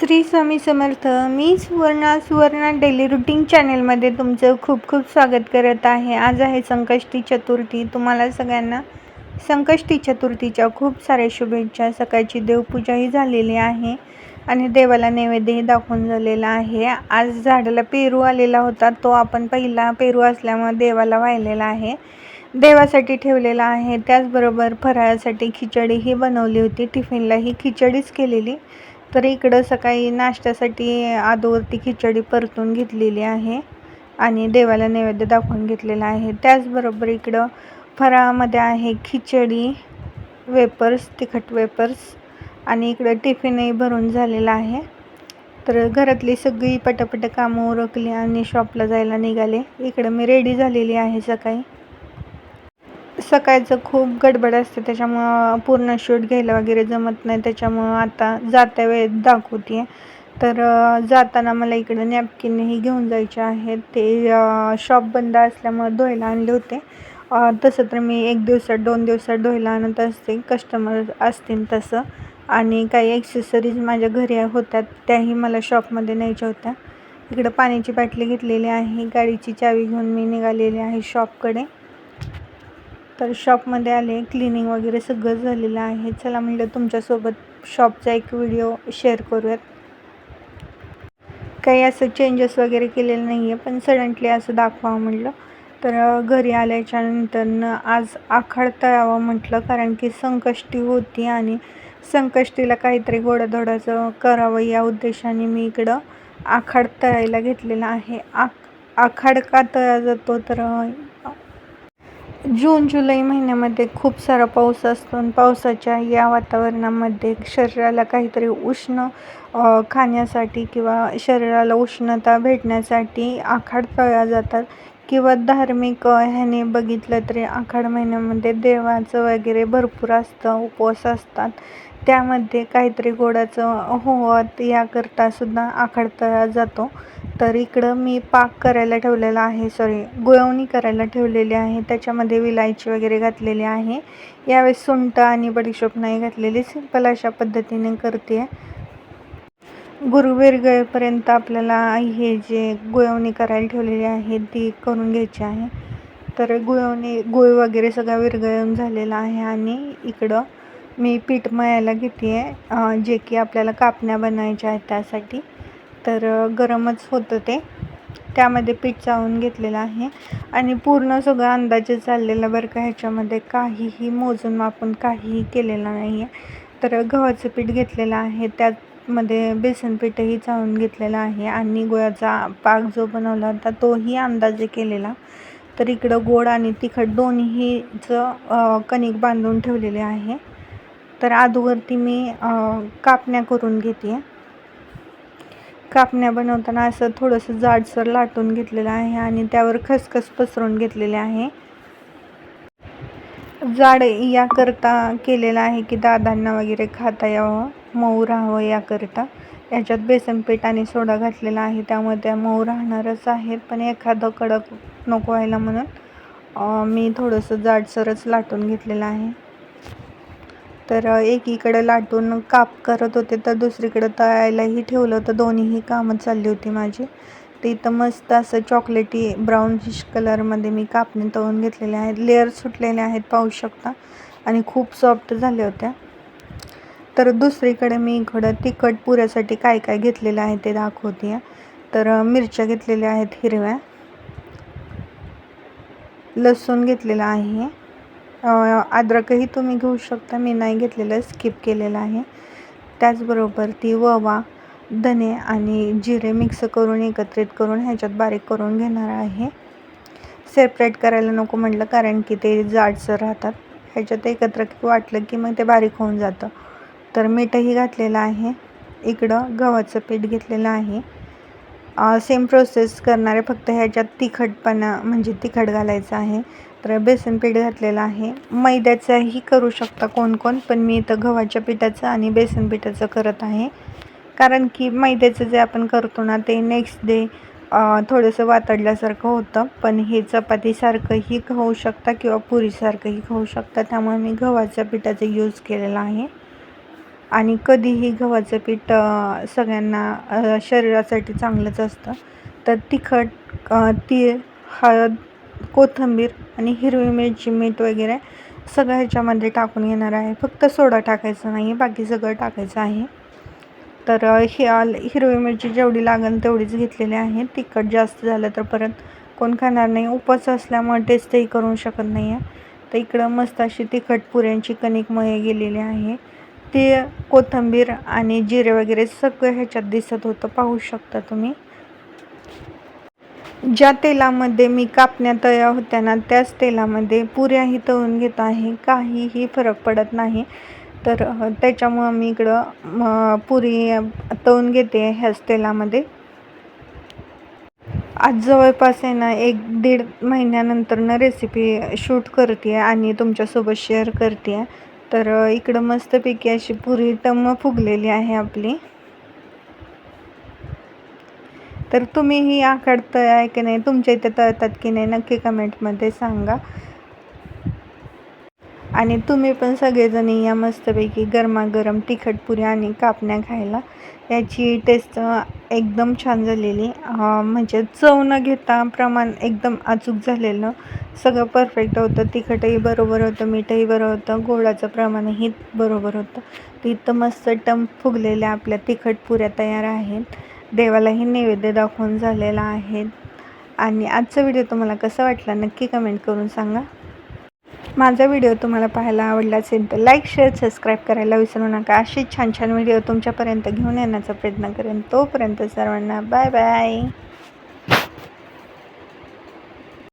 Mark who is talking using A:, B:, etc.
A: श्री स्वामी समर्थ मी Suvarna Suvarna daily routine चॅनेलमध्ये तुमचं खूप खूप स्वागत करत आहे. आज आहे संकष्टी चतुर्थी. तुम्हाला सगळ्यांना संकष्टी चतुर्थीच्या खूप साऱ्या शुभेच्छा. सकाळची देवपूजाही झालेली आहे आणि देवाला नैवेद्यही दाखवून झालेला आहे. आज झाडाला पेरू आलेला होता. तो आपण पहिला पेरू असल्यामुळे देवाला वाहिलेला आहे. देवासाठी ठेवलेला आहे. त्याचबरोबर फराळासाठी खिचडीही बनवली होती. टिफिनला ही खिचडीच केलेली. तर इकडं सकाळी नाश्त्यासाठी आदूवरती खिचडी परतून घेतलेली आहे आणि देवाला नैवेद्य दाखवून घेतलेला आहे. त्याचबरोबर इकडं फराळामध्ये आहे खिचडी वेपर्स तिखट वेपर्स आणि इकडं टिफिनही भरून झालेला आहे. तर घरातली सगळी पटापट कामं उरकली आणि शॉपला जायला निघाले. इकडं मी रेडी झालेली आहे सकाळी. सकाळचं खूप गडबड असते त्याच्यामुळं पूर्ण शूट घ्यायला वगैरे जमत नाही त्याच्यामुळं आता जात्या वेळेत दाखवते तर जाताना मला इकडं नॅपकिनही घेऊन जायचे आहेत. ते शॉप बंद असल्यामुळं धुवायला आणले होते. तसं तर मी एक दिवसात दोन दिवसात धुवायला आणत असते कस्टमर असतील तसं. आणि काही ॲक्सेसरीज माझ्या घरी होत्या त्याही मला शॉपमध्ये न्यायच्या होत्या. इकडं पाण्याची बाटली घेतलेली आहे गाडीची चावी घेऊन मी निघालेली आहे शॉपकडे. तर शॉपमध्ये आले क्लिनिंग वगैरे सगळं झालेलं आहे. चला म्हटलं तुमच्यासोबत शॉपचा एक व्हिडिओ शेअर करूयात. काही असं चेंजेस वगैरे केलेलं नाही आहे पण सडनली असं दाखवावं म्हटलं तर घरी आल्याच्यानंतरनं आज आखाड तळावं म्हटलं कारण की संकष्टी होती आणि संकष्टीला काहीतरी गोडाधोडाचं करावं या उद्देशाने मी इकडं आखाड तळायला घेतलेला आहे. आख आखाड का तळा जातो तर जून जुलै महिन्यामध्ये खूप सारा पाऊस असतो आणि पावसाच्या या वातावरणामध्ये शरीराला काहीतरी उष्ण खाण्यासाठी किंवा शरीराला उष्णता भेटण्यासाठी आखाड तळल्या जातात. किंवा धार्मिक ह्याने बघितलं तरी आखाड महिन्यामध्ये देवाचं वगैरे भरपूर असतं उपवास असतात. त्यामध्ये काहीतरी गोडाचं होवत याकरता सुद्धा आखाड तळला जातो. तर इकडं मी पाक करायला ठेवलेला आहे सॉरी गुळवणी करायला ठेवलेली आहे. त्याच्यामध्ये विलायची वगैरे घातलेली आहे. यावेळेस सुंठ आणि बडीशोप नाही घातलेली सिंपल अशा पद्धतीने करते आहे गुरुवेर गळेपर्यंत आपल्याला हे जे गुळवणी करायला ठेवलेली आहे ती करून घ्यायची आहे. तर गुळवणी गुळ वगैरे सगळा विरघळून झालेला आहे आणि इकडं मी पीठ मळायला घेते आहे जे की आपल्याला कापण्या बनवायच्या आहेत त्यासाठी. तर गरमच होतं ते. त्यामध्ये पीठ चाळून घेतलेलं आहे. आणि पूर्ण सगळं अंदाजे चाललेलं बरं का ह्याच्यामध्ये काहीही मोजून मापून काहीही केलेलं नाही आहे तर गव्हाचं पीठ घेतलेलं आहे. त्यात मध्ये बेसन पीठही चाळून घेतलेलं आहे आणि गुळाचा पाक जो बनवला होता तोही अंदाजे केलेला. तर इकडं गोड आणि तिखट दोन्हीचं कणिक बांधून ठेवलेले आहे. तर आधवरती मी कापण्या करून घेते. कापण्या बनवताना असं थोडंसं जाडसर लाटून घेतलेलं आहे आणि त्यावर खसखस पसरून घेतलेले आहे. जाड याकरता केलेलं आहे की दादांना वगैरे खाता यावं मऊ राहावं याकरता. याच्यात बेसन पीठ आणि सोडा घातलेला आहे. त्यामुळे त्या मऊ राहणारच आहेत पण एखादं कडक नको व्हायला म्हणून मी थोडंसं जाडसरच लाटून घेतलेलं आहे. तर एकीकडे लाटून काप करत होते तर दुसरीकडं तळायलाही ठेवलं तर दोन्हीही कामं चालली होती माझी. तर इथं मस्त असं चॉकलेटी ब्राऊनिश कलरमध्ये मी कापणी तळून घेतलेले आहेत लेअर सुटलेले आहेत पाहू शकता. आणि खूप सॉफ्ट झाल्या होत्या. तर दुसरीकडे मी इकडं तिखट पुऱ्यासाठी काय काय घेतलेलं आहे ते दाखवते तर मिरच्या घेतलेल्या आहेत हिरव्या. लसूण घेतलेला आहे. अद्रकही तुम्ही घेऊ शकता. मी नाही घेतलेलं स्किप केलेलं आहे. त्याचबरोबर ती ववा. धने आणि जिरे मिक्स करून एकत्रित करून ह्याच्यात बारीक करून घेणार आहे. सेपरेट करायला नको म्हटलं कारण की ते जाडसर राहतात. ह्याच्यात एकत्र वाटलं की मग ते बारीक होऊन जातं. तर मीठही घातलेलं आहे. इकडं गव्हाचं पीठ घेतलेलं आहे. सेम प्रोसेस करणारे फक्त ह्याच्यात तिखटपणा म्हणजे तिखट घालायचं आहे. तर बेसन पीठ घातलेलं आहे. मैद्याचंही करू शकता कोण कोण पण मी इथं गव्हाच्या पिठाचं आणि बेसन पिठाचं करत आहे. कारण की मैद्याचं जे आपण करतो ना ते नेक्स्ट डे थोडंसं वातडल्यासारखं होतं. पण हे चपातीसारखंही खाऊ शकता किंवा पुरीसारखंही खाऊ शकता. त्यामुळे मी गव्हाच्या पिठाचं यूज केलेला आहे. आणि कधीही गव्हाचं पीठ सगळ्यांना शरीरासाठी चांगलंच असतं. तर तिखट तीळ हळद कोथिंबीर आणि हिरवी मिरची मीठ वगैरे सगळं ह्याच्यामध्ये टाकून घेणार आहे. फक्त सोडा टाकायचा नाही बाकी सगळं टाकायचं आहे. तर हे आल हिरवी मिरची जेवढी लागेल तेवढीच घेतलेली आहे. तिखट जास्त झालं तर परत कोण खाणार नाही. उपवास असल्यामुळे टेस्टही करू शकत नाही आहे तर इकडं मस्त अशी तिखट पुऱ्यांची कणिक मळे गेलेली आहे. ते कोथिंबीर आणि जिरे वगैरे सगळं ह्याच्यात दिसत होतं. पाहू शकता तुम्ही. ज्या तेलामध्ये मी कापण्या तळ्या होत्या ना त्याच तेलामध्ये पुऱ्याही तळून घेत आहे. काहीही फरक पडत नाही. तर त्याच्यामुळं मी इकडं म, पुरी तळून घेते ह्याच तेलामध्ये आज जवळपास आहे ना एक दीड महिन्यानंतरनं रेसिपी शूट करते आणि तुमच्यासोबत शेअर करते तर इकडं मस्तपैकी अशी पुरी टम्म फुगलेली आहे आपली. तर तुम्ही ही आखाड तळ की नाही तुमच्या इथे तळतात की नाही नक्की कमेंटमध्ये सांगा. आणि तुम्ही पण सगळेजणी या मस्तपैकी गरमागरम तिखट पुऱ्या आणि कापण्या खायला. याची टेस्ट एकदम छान झालेली. म्हणजे चव न घेता प्रमाण एकदम अचूक झालेलं. सगळं परफेक्ट होतं. तिखटही बरोबर होतं मीठही बरोबर होतं. गोडाचं प्रमाणही बरोबर होतं. तर इथं मस्त टम फुगलेल्या आपल्या तिखट पुऱ्या तयार आहेत. देवालाही नैवेद्य दाखवून झालेला आहे. आणि आजचा व्हिडिओ तुम्हाला कसा वाटला नक्की कमेंट करून सांगा. माझा व्हिडिओ तुम्हाला पाहायला आवडला असेल तर लाईक शेअर सबस्क्राईब करायला विसरू नका. असे छान छान व्हिडिओ तुमच्यापर्यंत घेऊन येण्याचा प्रयत्न करेन. तोपर्यंत सर्वांना बाय बाय